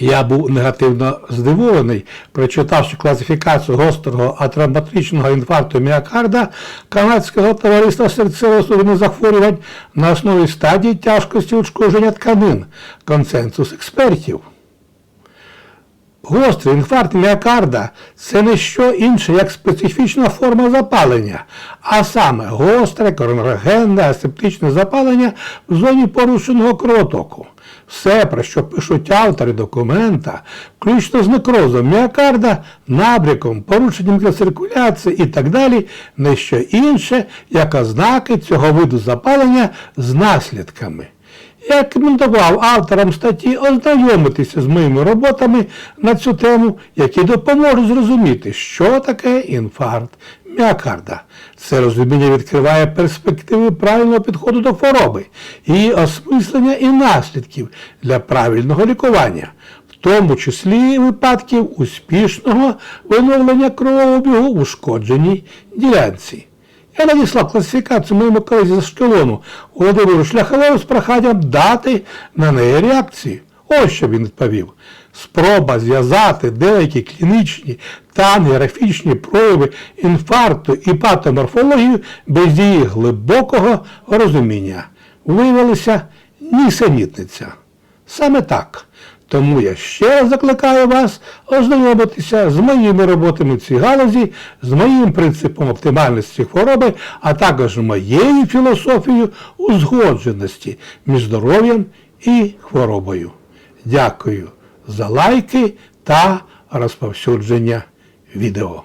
Я був негативно здивований, прочитавши класифікацію гострого атравматичного інфаркту міокарда Канадського товариства серцево-судинних захворювань на основі стадії тяжкості ушкодження тканин, консенсус експертів. Гострий інфаркт міокарда це не що інше, як специфічна форма запалення, а саме гостре коронарогенне асептичне запалення в зоні порушеного кровотоку. Все, про що пишуть автори документа, включно з некрозом міокарда, набряком, порушенням мікроциркуляції і так далі, не що інше, як ознаки цього виду запалення з наслідками. Я рекомендував авторам статті ознайомитися з моїми роботами на цю тему, які допоможуть зрозуміти, що таке інфаркт міокарда. Це розуміння відкриває перспективи правильного підходу до хвороби, її осмислення і наслідків для правильного лікування, в тому числі випадків успішного виновлення кровообігу в ушкодженій ділянці. Я надіслав класифікацію моєму колезі з Ашкелону Володимиру Шляховому з проханням дати на неї реакцію. Ось що він відповів. Спроба зв'язати деякі клінічні та ангіографічні прояви інфаркту і патоморфологію без її глибокого розуміння. Виявилася нісенітниця. Саме так. Тому я ще раз закликаю вас ознайомитися з моїми роботами в цій галузі, з моїм принципом оптимальності хвороби, а також моєю філософією узгодженості між здоров'ям і хворобою. Дякую за лайки та розповсюдження відео.